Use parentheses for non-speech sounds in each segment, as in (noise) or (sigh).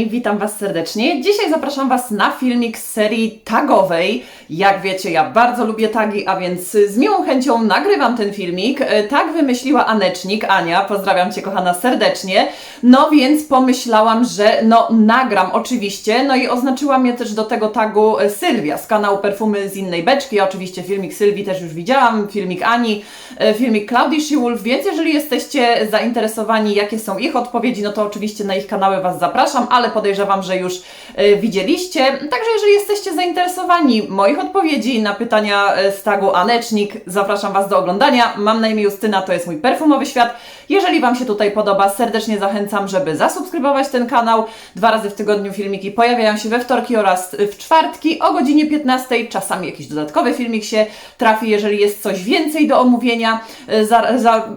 kochani, witam Was serdecznie. Dzisiaj zapraszam Was na filmik z serii tagowej. Jak wiecie, ja bardzo lubię tagi, a więc z miłą chęcią nagrywam ten filmik. E, Tak wymyśliła Anecznik, Ania, pozdrawiam Cię kochana serdecznie. No więc pomyślałam, że no nagram oczywiście, no i oznaczyła mnie też do tego tagu e, Sylwia z kanału Perfumy z innej beczki. Oczywiście filmik Sylwii też już widziałam, filmik Ani, e, filmik Klaudii Shiwulf, więc jeżeli jesteście zainteresowani, jakie są ich odpowiedzi, no to oczywiście na ich kanały Was zapraszam, ale podejrzewam, że już e, widzieliście. Także jeżeli jesteście zainteresowani moich odpowiedzi na pytania e, z tagu Anecznik, zapraszam Was do oglądania. Mam na imię Justyna, to jest mój perfumowy świat. Jeżeli Wam się tutaj podoba, serdecznie zachęcam, żeby zasubskrybować ten kanał. Dwa razy w tygodniu filmiki pojawiają się we wtorki oraz w czwartki o godzinie 15. Czasami jakiś dodatkowy filmik się trafi, jeżeli jest coś więcej do omówienia. E, Za, za,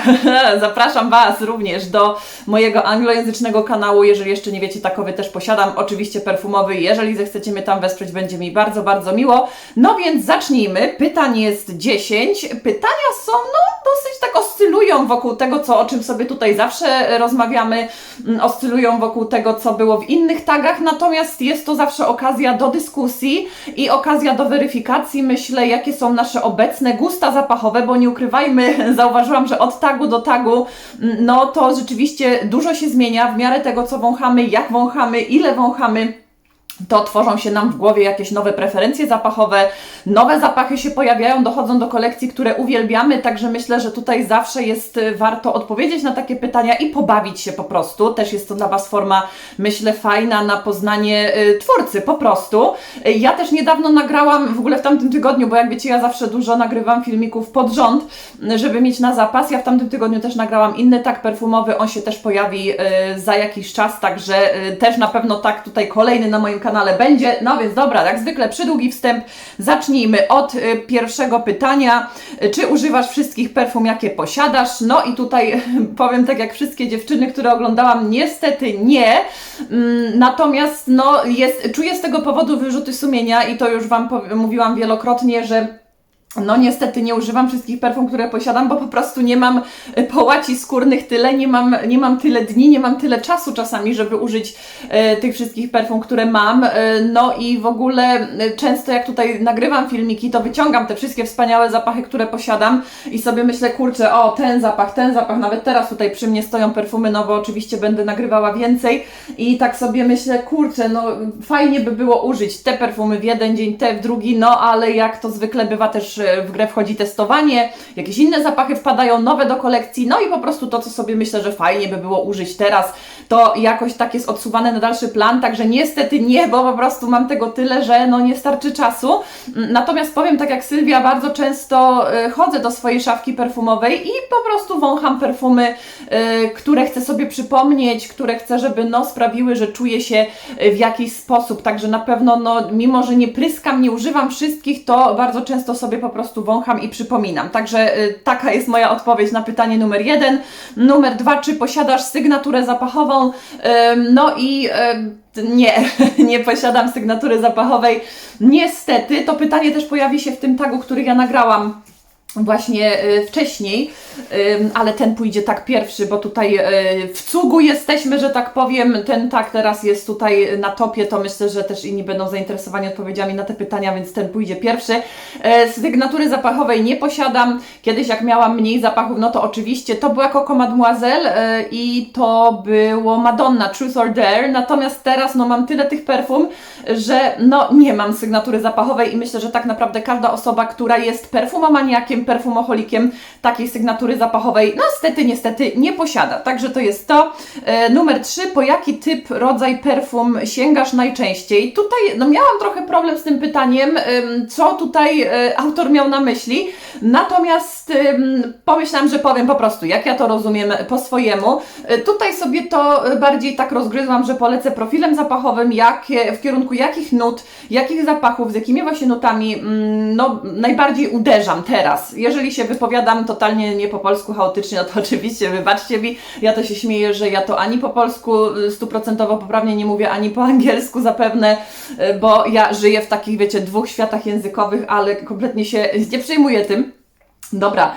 (laughs) zapraszam Was również do mojego anglojęzycznego kanału. Jeżeli jeszcze nie wiecie, takowy też posiadam. Oczywiście perfumowy. Jeżeli zechcecie mnie tam wesprzeć, będzie mi bardzo, bardzo miło. No więc zacznijmy. Pytań jest 10. Pytania są, no, dosyć tak oscylują wokół tego, co, o czym sobie tutaj zawsze rozmawiamy. Mm, Oscylują wokół tego, co było w innych tagach. Natomiast jest to zawsze okazja do dyskusji i okazja do weryfikacji, myślę, jakie są nasze obecne gusta zapachowe, bo nie ukrywajmy, (laughs) zauważyłam, że od tagu do tagu, mm, no to rzeczywiście dużo się zmienia w miarę tego, co wąchamy, jak wąchamy, ile wąchamy to tworzą się nam w głowie jakieś nowe preferencje zapachowe, nowe zapachy się pojawiają, dochodzą do kolekcji, które uwielbiamy, także myślę, że tutaj zawsze jest y, warto odpowiedzieć na takie pytania i pobawić się po prostu. Też jest to dla Was forma, myślę, fajna na poznanie y, twórcy, po prostu. Y, Ja też niedawno nagrałam, w ogóle w tamtym tygodniu, bo jak wiecie, ja zawsze dużo nagrywam filmików pod rząd, żeby mieć na zapas. Ja w tamtym tygodniu też nagrałam inny tak perfumowy, on się też pojawi za jakiś czas, także też na pewno tak tutaj kolejny na moim kanale będzie. No więc dobra, jak zwykle przydługi wstęp. Zacznijmy od y, pierwszego pytania. Y, Czy używasz wszystkich perfum, jakie posiadasz? No i tutaj (laughs) powiem tak jak wszystkie dziewczyny, które oglądałam, niestety nie. Mm, Natomiast no jest, czuję z tego powodu wyrzuty sumienia i to już Wam mówiłam wielokrotnie, że no niestety nie używam wszystkich perfum, które posiadam, bo po prostu nie mam e, połaci skórnych tyle, nie mam, nie mam tyle dni, nie mam tyle czasu czasami, żeby użyć e, tych wszystkich perfum, które mam. E, no i w ogóle e, często jak tutaj nagrywam filmiki, to wyciągam te wszystkie wspaniałe zapachy, które posiadam i sobie myślę, kurczę, o ten zapach, ten zapach, nawet teraz tutaj przy mnie stoją perfumy, no bo oczywiście będę nagrywała więcej i tak sobie myślę, kurczę, no fajnie by było użyć te perfumy w jeden dzień, te w drugi, no ale jak to zwykle bywa też w grę wchodzi testowanie, jakieś inne zapachy wpadają, nowe do kolekcji, no i po prostu to, co sobie myślę, że fajnie by było użyć teraz, to jakoś tak jest odsuwane na dalszy plan, także niestety nie, bo po prostu mam tego tyle, że no nie starczy czasu. Mm, Natomiast powiem tak jak Sylwia, bardzo często e, chodzę do swojej szafki perfumowej i po prostu wącham perfumy, e, które chcę sobie przypomnieć, które chcę, żeby no sprawiły, że czuję się e, w jakiś sposób, także na pewno no mimo, że nie pryskam, nie używam wszystkich, to bardzo często sobie po prostu wącham i przypominam. Także y, taka jest moja odpowiedź na pytanie numer jeden. Numer dwa, czy posiadasz sygnaturę zapachową? Ym, No i nie, (laughs) nie posiadam sygnatury zapachowej. Niestety, to pytanie też pojawi się w tym tagu, który ja nagrałam właśnie y, wcześniej, ale ten pójdzie tak pierwszy, bo tutaj y, w cugu jesteśmy, że tak powiem. Ten tak teraz jest tutaj na topie, to myślę, że też inni będą zainteresowani odpowiedziami na te pytania, więc ten pójdzie pierwszy. E, Sygnatury zapachowej nie posiadam. Kiedyś jak miałam mniej zapachów, no to oczywiście to było jako Mademoiselle e, i to było Madonna, Truth or Dare, natomiast teraz no mam tyle tych perfum, że no nie mam sygnatury zapachowej i myślę, że tak naprawdę każda osoba, która jest perfumomaniakiem, perfumoholikiem, takiej sygnatury zapachowej, no niestety, niestety nie posiada. Także to jest to. E, numer 3. Po jaki typ, rodzaj perfum sięgasz najczęściej? Tutaj no miałam trochę problem z tym pytaniem, co tutaj e, autor miał na myśli, natomiast pomyślałam, że powiem po prostu, jak ja to rozumiem po swojemu. E, Tutaj sobie to e, bardziej tak rozgryzłam, że polecę profilem zapachowym, jakie, w kierunku jakich nut, jakich zapachów, z jakimi właśnie nutami mm, no, najbardziej uderzam teraz. Jeżeli się wypowiadam totalnie nie po polsku, chaotycznie, no to (laughs) oczywiście wybaczcie mi, ja to się śmieję, że ja to ani po polsku y, stuprocentowo poprawnie nie mówię, ani po (laughs) angielsku zapewne, y, bo ja żyję w takich, wiecie, dwóch światach językowych, ale kompletnie się nie przejmuję tym. Dobra,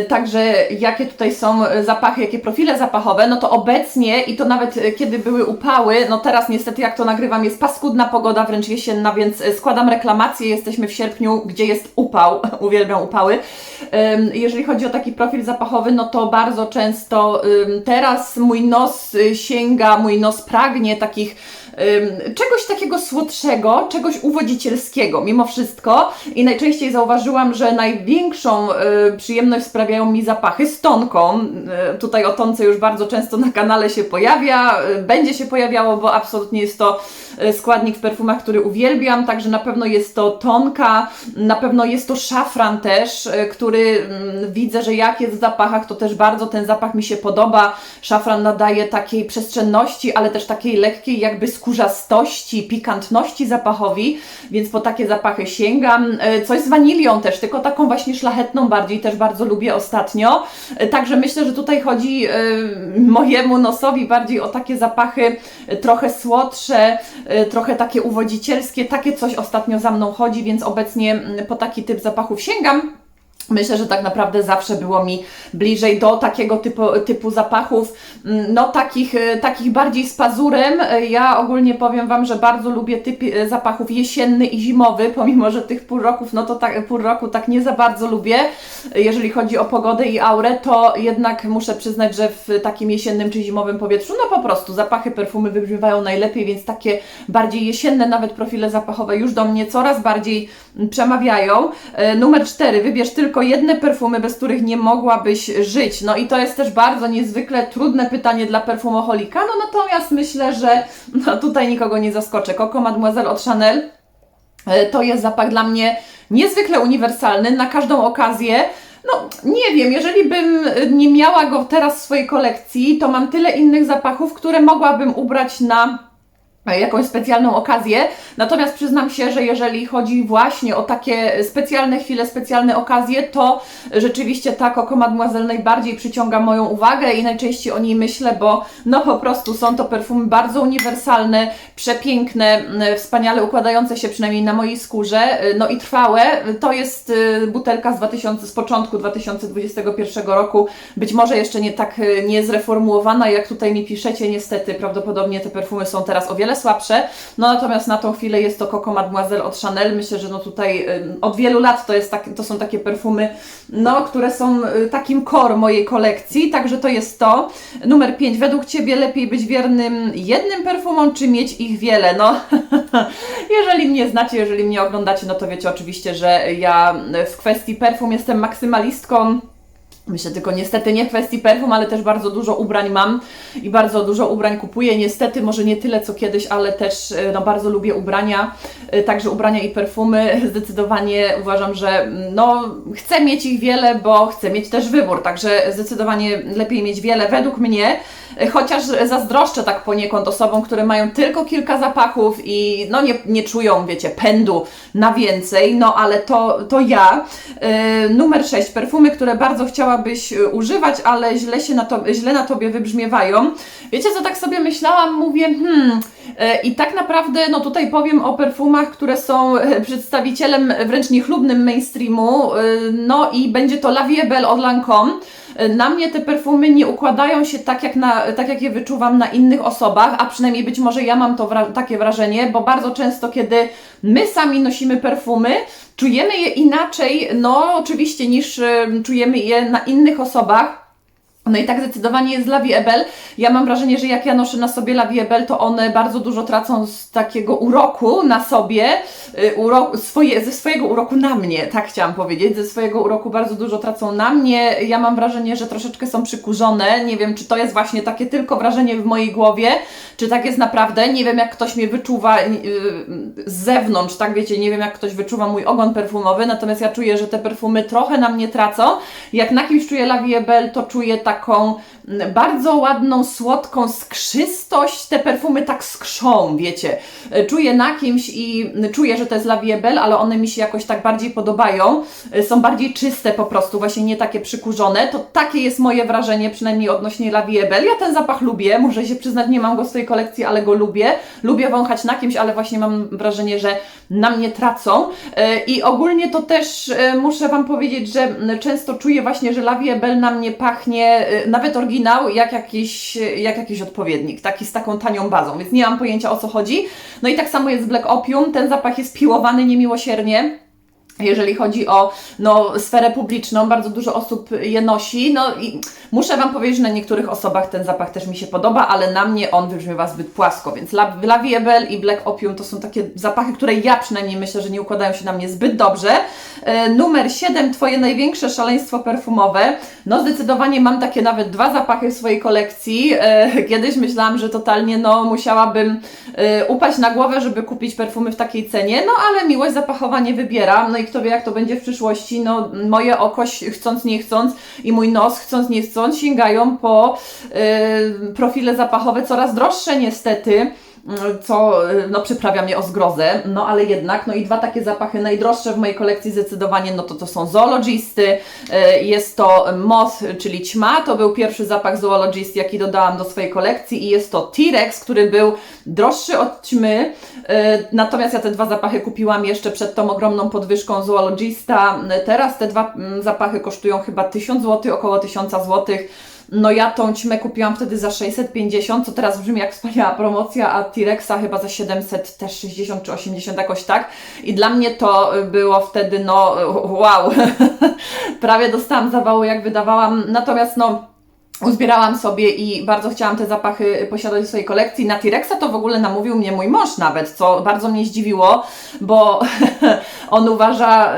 y, także jakie tutaj są zapachy, jakie profile zapachowe, no to obecnie i to nawet y, kiedy były upały, no teraz niestety jak to nagrywam jest paskudna pogoda, wręcz jesienna, więc y, składam reklamację, jesteśmy w sierpniu, gdzie jest upał, (laughs) uwielbiam upały. Jeżeli chodzi o taki profil zapachowy, no to bardzo często teraz mój nos sięga, mój nos pragnie takich czegoś takiego słodszego, czegoś uwodzicielskiego mimo wszystko i najczęściej zauważyłam, że największą y, przyjemność sprawiają mi zapachy z tonką. Y, tutaj o tonce już bardzo często na kanale się pojawia, y, będzie się pojawiało, bo absolutnie jest to składnik w perfumach, który uwielbiam, także na pewno jest to tonka, na pewno jest to szafran też, który mm, widzę, że jak jest w zapachach, to też bardzo ten zapach mi się podoba. Szafran nadaje takiej przestrzenności, ale też takiej lekkiej jakby skórzastości, pikantności zapachowi, więc po takie zapachy sięgam. E, Coś z wanilią też, tylko taką właśnie szlachetną bardziej też bardzo lubię ostatnio. E, Także myślę, że tutaj chodzi e, mojemu nosowi bardziej o takie zapachy trochę słodsze, trochę takie uwodzicielskie, takie coś ostatnio za mną chodzi, więc obecnie mm, po taki typ zapachów sięgam. Myślę, że tak naprawdę zawsze było mi bliżej do takiego typu, typu zapachów, mm, no takich, e, takich bardziej z pazurem. E, Ja ogólnie powiem Wam, że bardzo lubię typ e, zapachów jesienny i zimowy, (laughs) pomimo, że tych pół roków, no to tak, pół roku tak nie za bardzo lubię. Jeżeli chodzi o pogodę i aurę, to jednak muszę przyznać, że w takim jesiennym czy zimowym powietrzu, no po prostu zapachy, perfumy wybrzmiewają najlepiej, więc takie bardziej jesienne nawet profile zapachowe już do mnie coraz bardziej przemawiają. Numer cztery, wybierz tylko jedne perfumy, bez których nie mogłabyś żyć. No i to jest też bardzo niezwykle trudne pytanie dla perfumoholika, no natomiast myślę, że no, tutaj nikogo nie zaskoczę. Coco Mademoiselle od Chanel E, To jest zapach dla mnie niezwykle uniwersalny na każdą okazję. No, nie wiem, jeżeli bym e, nie miała go teraz w swojej kolekcji, to mam tyle innych zapachów, które mogłabym ubrać na jakąś specjalną okazję. Natomiast przyznam się, że jeżeli chodzi właśnie o takie specjalne chwile, specjalne okazje, to rzeczywiście ta Coco Mademoiselle najbardziej przyciąga moją uwagę i najczęściej o niej myślę, bo no po prostu są to perfumy bardzo uniwersalne, przepiękne, wspaniale układające się przynajmniej na mojej skórze, y, no i trwałe. To jest y, butelka z, 2000, z początku 2021 roku, być może jeszcze nie tak y, nie zreformułowana, jak tutaj mi piszecie, niestety prawdopodobnie te perfumy są teraz o wiele słabsze, no natomiast na tą chwilę jest to Coco Mademoiselle od Chanel, myślę, że no tutaj y, od wielu lat to, jest tak, to są takie perfumy, no, które są y, takim core mojej kolekcji, także to jest to. Numer 5. Według Ciebie lepiej być wiernym jednym perfumom, czy mieć ich wiele? No, (laughs) jeżeli mnie znacie, jeżeli mnie oglądacie, no to wiecie oczywiście, że ja w kwestii perfum jestem maksymalistką. Myślę tylko niestety nie w kwestii perfum, ale też bardzo dużo ubrań mam i bardzo dużo ubrań kupuję. Niestety może nie tyle co kiedyś, ale też e, no, bardzo lubię ubrania, e, także ubrania i perfumy. (laughs) Zdecydowanie uważam, że mm, no, chcę mieć ich wiele, bo chcę mieć też wybór, także zdecydowanie lepiej mieć wiele według mnie. E, Chociaż zazdroszczę tak poniekąd osobom, które mają tylko kilka zapachów i no nie, nie czują, wiecie, pędu na więcej, no ale to, to ja. E, numer 6. Perfumy, które bardzo chciałabyś e, używać, ale źle, się na to, źle na Tobie wybrzmiewają. Wiecie co, tak sobie myślałam, mówię, hmm, e, i tak naprawdę, no tutaj powiem o perfumach, które są e, przedstawicielem wręcz niechlubnym mainstreamu, no i będzie to La Belle od Lancôme. Na mnie te perfumy nie układają się tak jak, na, tak, jak je wyczuwam na innych osobach, a przynajmniej być może ja mam to wra- takie wrażenie, bo bardzo często, kiedy my sami nosimy perfumy, czujemy je inaczej, no oczywiście, niż e, czujemy je na innych osobach. No i tak zdecydowanie jest La Vie Belle. Ja mam wrażenie, że jak ja noszę na sobie La Vie Belle, to one bardzo dużo tracą z takiego uroku na sobie, y, uro, swoje, ze swojego uroku na mnie, tak chciałam powiedzieć, ze swojego uroku bardzo dużo tracą na mnie. Ja mam wrażenie, że troszeczkę są przykurzone. Nie wiem, czy to jest właśnie takie tylko wrażenie w mojej głowie, czy tak jest naprawdę. Nie wiem, jak ktoś mnie wyczuwa y, z zewnątrz, tak wiecie, nie wiem, jak ktoś wyczuwa mój ogon perfumowy, natomiast ja czuję, że te perfumy trochę na mnie tracą. Jak na kimś czuję La Vie Belle, to czuję tak taką mm, bardzo ładną, słodką skrzystość. Te perfumy tak skrzą, wiecie. E, Czuję na kimś i czuję, że to jest La Vie Belle, ale one mi się jakoś tak bardziej podobają. E, Są bardziej czyste po prostu, właśnie nie takie przykurzone. To takie jest moje wrażenie, przynajmniej odnośnie La Vie Belle. Ja ten zapach lubię, muszę się przyznać, nie mam go w swojej kolekcji, ale go lubię. Lubię wąchać na kimś, ale właśnie mam wrażenie, że na mnie tracą. E, I ogólnie to też muszę Wam powiedzieć, że często czuję właśnie, że La Vie Belle na mnie pachnie, nawet oryginał, jak jakiś, e, jak jakiś odpowiednik, taki z taką tanią bazą, więc nie mam pojęcia o co chodzi. No i tak samo jest z Black Opium, ten zapach jest piłowany niemiłosiernie. Jeżeli chodzi o no, sferę publiczną, bardzo dużo osób je nosi. No i muszę Wam powiedzieć, że na niektórych osobach ten zapach też mi się podoba, ale na mnie on wybrzmiewa zbyt płasko. Więc La, La Vie Belle i Black Opium to są takie zapachy, które ja przynajmniej myślę, że nie układają się na mnie zbyt dobrze. E, numer 7, Twoje największe szaleństwo perfumowe. No zdecydowanie mam takie nawet dwa zapachy w swojej kolekcji. E, kiedyś myślałam, że totalnie no, musiałabym e, upaść na głowę, żeby kupić perfumy w takiej cenie, no ale miłość zapachowa nie wybiera. No i kto wie, jak to będzie w przyszłości. No, moje oko, chcąc nie chcąc, i mój nos, chcąc nie chcąc, sięgają po y, profile zapachowe coraz droższe niestety co y, no, przyprawia mnie o zgrozę, no ale jednak, no i dwa takie zapachy najdroższe w mojej kolekcji zdecydowanie, no to to są Zoologisty, y, jest to Moth, czyli ćma, to był pierwszy zapach Zoologist, jaki dodałam do swojej kolekcji. I jest to T-Rex, który był droższy od ćmy, y, natomiast ja te dwa zapachy kupiłam jeszcze przed tą ogromną podwyżką Zoologista, teraz te dwa mm, zapachy kosztują chyba 1000 zł, około 1000 zł, no ja tą ćmę kupiłam wtedy za 650, co teraz brzmi jak wspaniała promocja, a T-Rexa chyba za 700 też 60 czy 80 jakoś tak. I dla mnie to było wtedy no wow, (laughs) prawie dostałam zawału jak wydawałam, natomiast no uzbierałam sobie i bardzo chciałam te zapachy posiadać w swojej kolekcji. Na T-Rexa to w ogóle namówił mnie mój mąż nawet, co bardzo mnie zdziwiło, bo (laughs) on uważa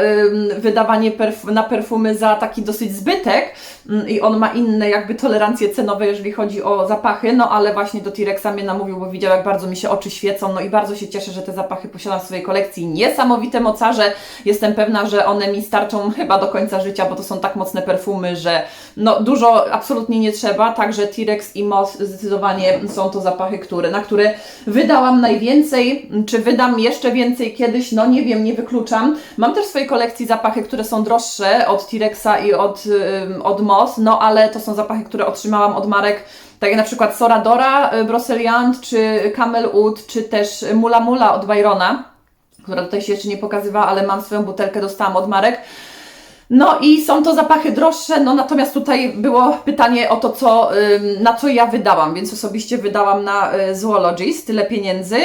wydawanie na perfumy za taki dosyć zbytek ym, i on ma inne jakby tolerancje cenowe, jeżeli chodzi o zapachy, no ale właśnie do T-Rexa mnie namówił, bo widział jak bardzo mi się oczy świecą, no i bardzo się cieszę, że te zapachy posiadam w swojej kolekcji. Niesamowite mocarze, jestem pewna, że one mi starczą chyba do końca życia, bo to są tak mocne perfumy, że no dużo absolutnie nie trzeba, także T-Rex i Moth zdecydowanie są to zapachy, które, na które wydałam najwięcej, czy wydam jeszcze więcej kiedyś, no nie wiem, nie wykluczam. Mam też w swojej kolekcji zapachy, które są droższe od T-Rexa i od, od Moth, no ale to są zapachy, które otrzymałam od marek tak jak na przykład Soradora, y, Broceliand, czy Camel Oud, czy też Mula Mula od Byrona, która tutaj się jeszcze nie pokazywała, ale mam swoją butelkę, dostałam od marek. No i są to zapachy droższe, no natomiast tutaj było pytanie o to, co, na co ja wydałam, więc osobiście wydałam na y, Zoologist tyle pieniędzy.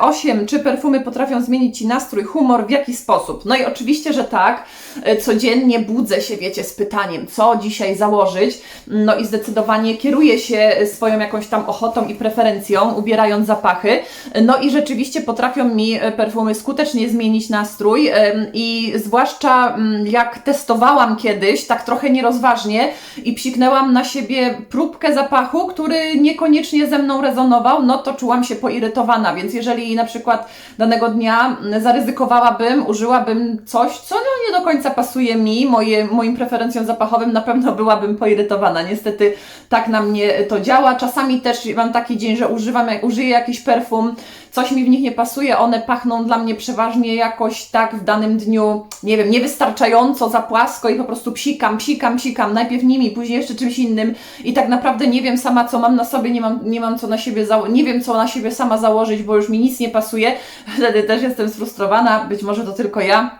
8. Czy perfumy potrafią zmienić Ci nastrój, humor, w jaki sposób? No i oczywiście, że tak. Y, Codziennie budzę się, wiecie, z pytaniem, co dzisiaj założyć. No i zdecydowanie kieruję się swoją jakąś tam ochotą i preferencją, ubierając zapachy. No i rzeczywiście potrafią mi y, perfumy skutecznie zmienić nastrój i zwłaszcza ym, jak testowałam kiedyś, tak trochę nierozważnie i psiknęłam na siebie próbkę zapachu, który niekoniecznie ze mną rezonował, no to czułam się poirytowana, więc jeżeli na przykład danego dnia zaryzykowałabym, użyłabym coś, co no nie do końca pasuje mi, moje, moim preferencjom zapachowym, na pewno byłabym poirytowana. Niestety tak na mnie to działa. Czasami też mam taki dzień, że używam, użyję jakiś perfum, coś mi w nich nie pasuje, one pachną dla mnie przeważnie jakoś tak w danym dniu, nie wiem, niewystarczająco za płasko i po prostu psikam, psikam, psikam, najpierw nimi, później jeszcze czymś innym i tak naprawdę nie wiem sama, co mam na sobie, nie mam, nie mam co na siebie, nie wiem, co na siebie sama założyć, bo już mi nic nie pasuje, (laughs) wtedy też jestem sfrustrowana, być może to tylko ja.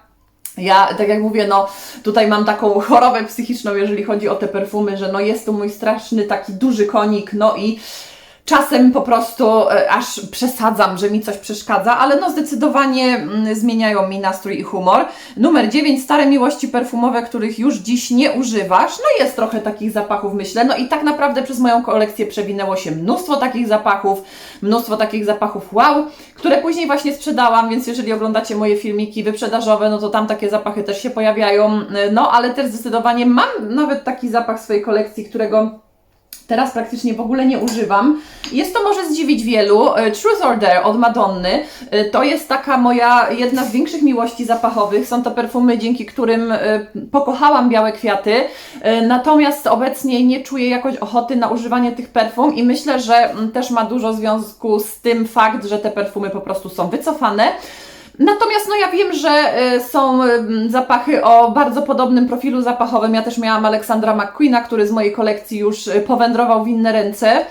Ja, tak jak mówię, no tutaj mam taką (laughs) chorobę psychiczną, jeżeli chodzi o te perfumy, że no jest to mój straszny taki duży konik, no i czasem po prostu e, aż przesadzam, że mi coś przeszkadza, ale no zdecydowanie mm, zmieniają mi nastrój i humor. Numer 9, stare miłości perfumowe, których już dziś nie używasz. No jest trochę takich zapachów, myślę. No i tak naprawdę przez moją kolekcję przewinęło się mnóstwo takich zapachów, mnóstwo takich zapachów wow, które później właśnie sprzedałam, więc jeżeli oglądacie moje filmiki wyprzedażowe, no to tam takie zapachy też się pojawiają. No ale też zdecydowanie mam nawet taki zapach swojej kolekcji, którego Teraz praktycznie w ogóle nie używam. Jest to może zdziwić wielu. E, Truth or Dare od Madonny e, to jest taka moja jedna z większych miłości zapachowych. Są to perfumy, dzięki którym e, pokochałam białe kwiaty. Natomiast obecnie nie czuję jakoś ochoty na używanie tych perfum i myślę, że mm, też ma dużo związku z tym fakt, że te perfumy po prostu są wycofane. Natomiast no ja wiem, że e, są zapachy o bardzo podobnym profilu zapachowym. Ja też miałam Aleksandra McQueena, który z mojej kolekcji już e, powędrował w inne ręce.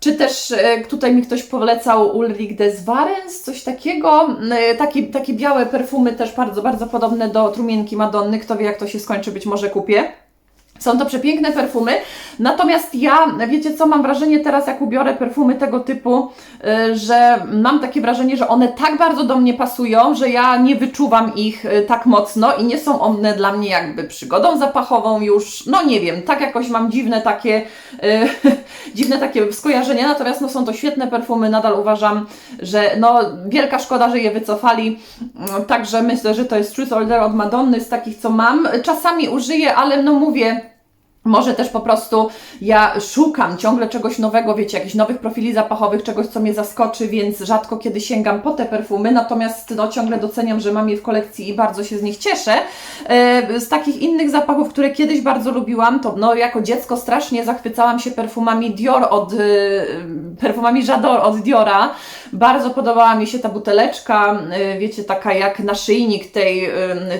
Czy też e, tutaj mi ktoś polecał Ulrich des Warens, coś takiego. E, Takie, takie białe perfumy też bardzo, bardzo podobne do trumienki Madonny. Kto wie jak to się skończy, być może kupię. Są to przepiękne perfumy, natomiast ja, wiecie co, mam wrażenie teraz, jak ubiorę perfumy tego typu, y, że mam takie wrażenie, że one tak bardzo do mnie pasują, że ja nie wyczuwam ich y, tak mocno i nie są one dla mnie jakby przygodą zapachową już, no nie wiem, tak jakoś mam dziwne takie, y, (laughs) dziwne takie skojarzenia, natomiast no są to świetne perfumy, nadal uważam, że no wielka szkoda, że je wycofali, Mm, także myślę, że to jest Truth or Dare od Madonny z takich, co mam. Czasami użyję, ale no mówię, może też po prostu ja szukam ciągle czegoś nowego, wiecie, jakichś nowych profili zapachowych, czegoś, co mnie zaskoczy, więc rzadko kiedy sięgam po te perfumy, natomiast no, ciągle doceniam, że mam je w kolekcji i bardzo się z nich cieszę. E, Z takich innych zapachów, które kiedyś bardzo lubiłam, to no, jako dziecko strasznie zachwycałam się perfumami Dior od, e, perfumami J'adore od Diora. Bardzo podobała mi się ta buteleczka, e, wiecie, taka jak naszyjnik tej,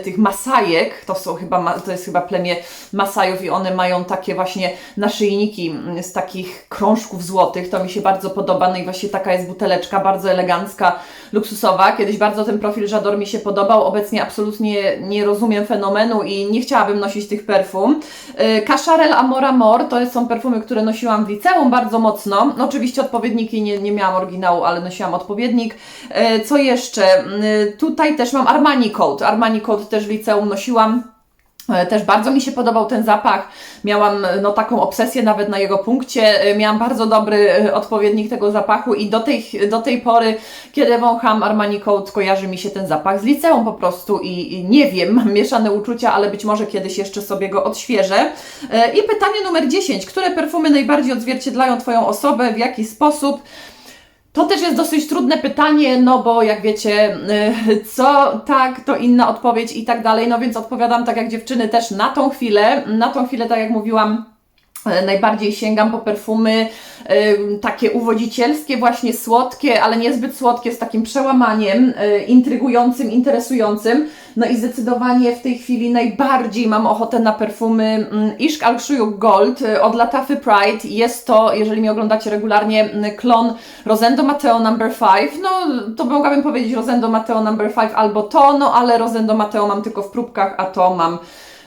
tych masajek, to są chyba, to jest chyba plemię Masajów i one mają takie właśnie naszyjniki mm, z takich krążków złotych, to mi się bardzo podoba, no i właśnie taka jest buteleczka, bardzo elegancka, luksusowa. Kiedyś bardzo ten profil J'adore mi się podobał, obecnie absolutnie nie rozumiem fenomenu i nie chciałabym nosić tych perfum. Cacharel Amor Amor to są perfumy, które nosiłam w liceum bardzo mocno. No, oczywiście odpowiedniki nie, nie miałam oryginału, ale nosiłam odpowiednik. E, Co jeszcze? Mm, Tutaj też mam Armani Code. Armani Code też w liceum nosiłam. E, Też bardzo mi się podobał ten zapach. Miałam e, no, taką obsesję nawet na jego punkcie. E, Miałam bardzo dobry odpowiednik tego zapachu i do tej, do tej pory, kiedy wącham Armani Code, kojarzy mi się ten zapach z liceum po prostu i, i nie wiem, (laughs) mam mieszane uczucia, ale być może kiedyś jeszcze sobie go odświeżę. I pytanie numer 10. Które perfumy najbardziej odzwierciedlają Twoją osobę? W jaki sposób? To też jest dosyć trudne pytanie, no bo jak wiecie, y, co tak, to inna odpowiedź i tak dalej. No więc odpowiadam tak jak dziewczyny też na tą chwilę. Na tą chwilę, tak jak mówiłam, najbardziej sięgam po perfumy y, takie uwodzicielskie, właśnie słodkie, ale niezbyt słodkie, z takim przełamaniem, y, intrygującym, interesującym. No i zdecydowanie w tej chwili najbardziej mam ochotę na perfumy mm, Ishq Al Gold od Latafy Pride. Jest to, jeżeli mnie oglądacie regularnie, mm, klon Rosendo Matteo Number 5. No to mogłabym powiedzieć Rosendo Matteo Number 5 albo to, no ale Rosendo Matteo mam tylko w próbkach, a to mam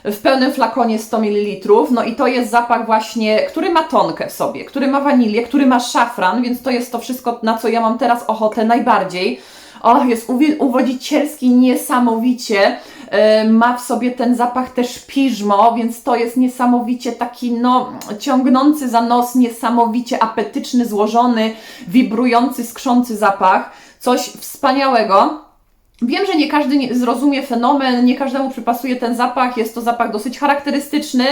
w pełnym flakonie 100 ml. No i to jest zapach właśnie, który ma tonkę w sobie, który ma wanilię, który ma szafran, więc to jest to wszystko, na co ja mam teraz ochotę najbardziej. O, jest uwodzicielski niesamowicie. E, ma w sobie ten zapach też piżmo, więc to jest niesamowicie taki, no, ciągnący za nos, niesamowicie apetyczny, złożony, wibrujący, skrzący zapach. Coś wspaniałego. Wiem, że nie każdy zrozumie fenomen, nie każdemu przypasuje ten zapach. Jest to zapach dosyć charakterystyczny,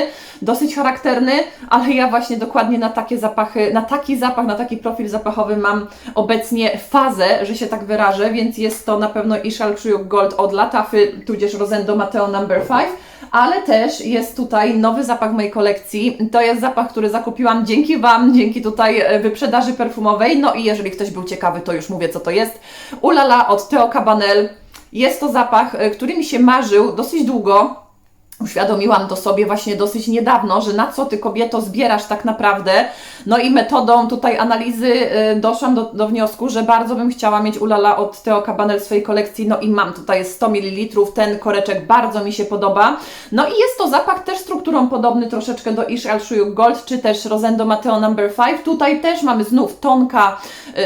dosyć charakterny, ale ja właśnie dokładnie na takie zapachy, na taki zapach, na taki profil zapachowy mam obecnie fazę, że się tak wyrażę, więc jest to na pewno Ishal Krzyjuk Gold od Latafy, tudzież Rosendo Matteo Number 5, ale też jest tutaj nowy zapach mojej kolekcji. To jest zapach, który zakupiłam dzięki Wam, dzięki tutaj e, wyprzedaży perfumowej. No i jeżeli ktoś był ciekawy, to już mówię, co to jest. Ulala od Theo Cabanel. Jest to zapach, e, który mi się marzył dosyć długo. Uświadomiłam to sobie właśnie dosyć niedawno, że na co ty kobieto zbierasz tak naprawdę. No i metodą tutaj analizy y, doszłam do, do wniosku, że bardzo bym chciała mieć Ulala od Theo Cabanel w swojej kolekcji. No i mam tutaj 100 ml, ten koreczek bardzo mi się podoba. No i jest to zapach też strukturą podobny troszeczkę do Ish Al Shuyuk Gold, czy też Rosendo Matteo Number 5. Tutaj też mamy znów tonka,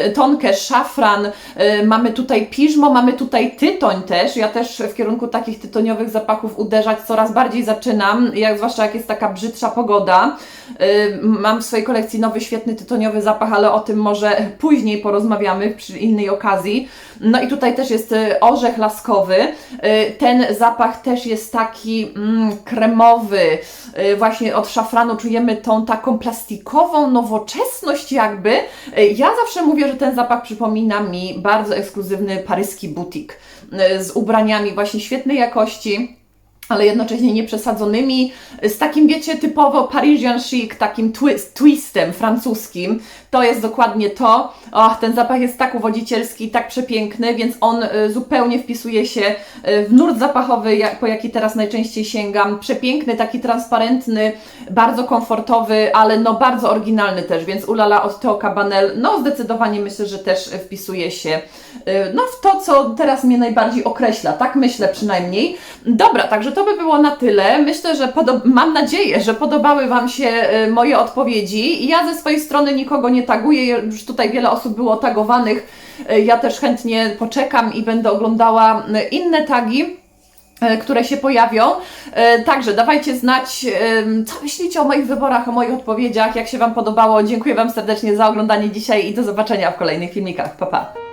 y, tonkę, szafran, y, mamy tutaj piżmo, mamy tutaj tytoń też. Ja też w kierunku takich tytoniowych zapachów uderzać coraz bardziej najbardziej zaczynam, jak zwłaszcza jak jest taka brzydsza pogoda. Y, Mam w swojej kolekcji nowy, świetny tytoniowy zapach, ale o tym może później porozmawiamy przy innej okazji. No i tutaj też jest y, orzech laskowy. Y, Ten zapach też jest taki mm, kremowy. Właśnie od szafranu czujemy tą taką plastikową nowoczesność jakby. Ja zawsze mówię, że ten zapach przypomina mi bardzo ekskluzywny paryski butik z ubraniami właśnie świetnej jakości ale jednocześnie nieprzesadzonymi, z takim, wiecie, typowo Parisian chic, takim twist, twistem francuskim. To jest dokładnie to. Och, ten zapach jest tak uwodzicielski, tak przepiękny, więc on y, zupełnie wpisuje się y, w nurt zapachowy, po jaki teraz najczęściej sięgam. Przepiękny, taki transparentny, bardzo komfortowy, ale no bardzo oryginalny też, więc ulala od Theo Cabanel, no zdecydowanie myślę, że też wpisuje się y, no w to, co teraz mnie najbardziej określa, tak myślę przynajmniej. Dobra, także to by było na tyle. Myślę, że mam nadzieję, że podobały Wam się y, moje odpowiedzi. Ja ze swojej strony nikogo nie taguję, już tutaj wiele osób było tagowanych. Y, Ja też chętnie poczekam i będę oglądała y, inne tagi e, które się pojawią. E, Także dawajcie znać, co myślicie o moich wyborach, o moich odpowiedziach, jak się Wam podobało. Dziękuję Wam serdecznie za oglądanie dzisiaj i do zobaczenia w kolejnych filmikach. Pa, pa!